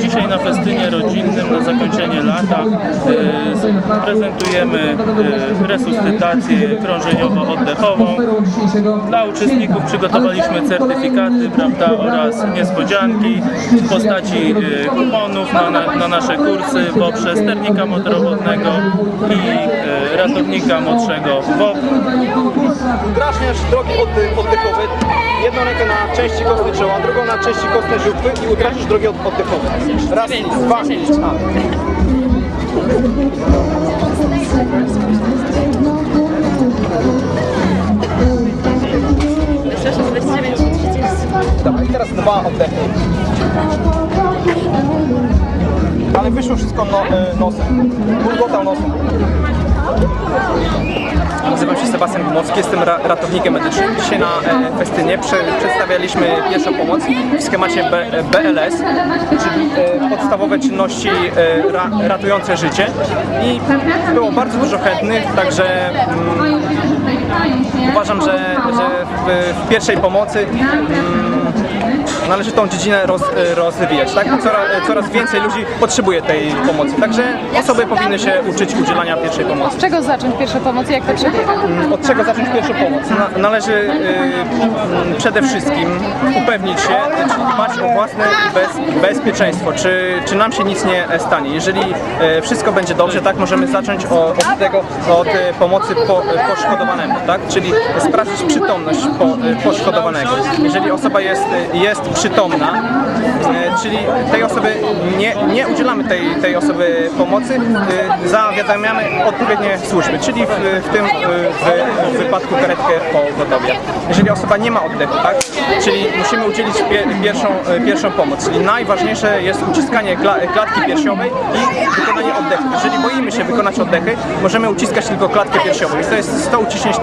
Dzisiaj na festynie rodzinnym na zakończenie lata e, prezentujemy e, resuscytację krążeniowo-oddechową. Dla uczestników przygotowaliśmy certyfikaty prawda, oraz niespodzianki w postaci e, kuponów na, na, na nasze kursy poprzez sternika motorowodnego i ratownika młodszego WOP. Udrażniasz drogi oddy- oddechowe, jedną rękę na części kostnej czoła, drugą na części kostnej żuchwy i udrażniasz drogi od- oddechowe. Raz, dwa, a. Dobra, i teraz dwa oddechy. Ale wyszło wszystko no, e, nosem. Bulgotał nosem. Nazywam się Sebastian Gumowski, jestem ra ratownikiem medycznym. Dzisiaj na e, festynie prze przedstawialiśmy pierwszą pomoc w schemacie B BLS, czyli e, podstawowe czynności e, ra ratujące życie. I było bardzo dużo chętnych, także mm, uważam, że, że w, w pierwszej pomocy mm, należy tą dziedzinę roz, rozwijać. Tak? Coraz, coraz więcej ludzi potrzebuje tej pomocy, także osoby powinny się uczyć udzielania pierwszej pomocy. Od czego zacząć pierwszą pomoc i jak to przebiega? Od czego zacząć pierwszą pomoc? Na, należy y, mm, przede wszystkim upewnić się, czy własne bez, bezpieczeństwo, czy, czy nam się nic nie stanie. Jeżeli e, wszystko będzie dobrze, tak, możemy zacząć o, od tego, od e, pomocy po, poszkodowanemu, tak, czyli sprawdzić przytomność po, e, poszkodowanego. Jeżeli osoba jest, jest przytomna, e, czyli tej osoby nie, nie udzielamy tej, tej osoby pomocy, e, zawiadamiamy odpowiednie służby, czyli w, w tym e, w, w wypadku karetkę pogotowie. Jeżeli osoba nie ma oddechu, tak, czyli musimy udzielić pie, pierwszą, e, pierwszą pomoc, czyli najważniejsze jest uciskanie kla, klatki piersiowej i wykonanie oddechu. Jeżeli boimy się wykonać oddechy, możemy uciskać tylko klatkę piersiową i to jest 100 uciśnięć na